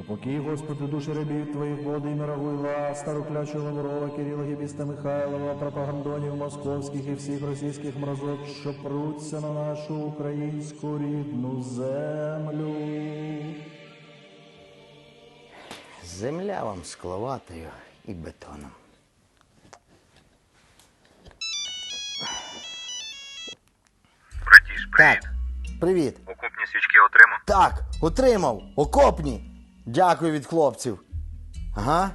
Упокій, Господи, душі рабів Твоїх, Володимира Гуйла, Староклячого Лаврова, Кирила Гібіста Михайлова, пропагандонів московських і всіх російських мразот, що пруться на нашу українську рідну землю. Земля вам скловатою і бетоном. Братіш, привіт. Так, привіт. Окопні свічки отримав? Так, отримав. Окопні. Дякую від хлопців. Ага.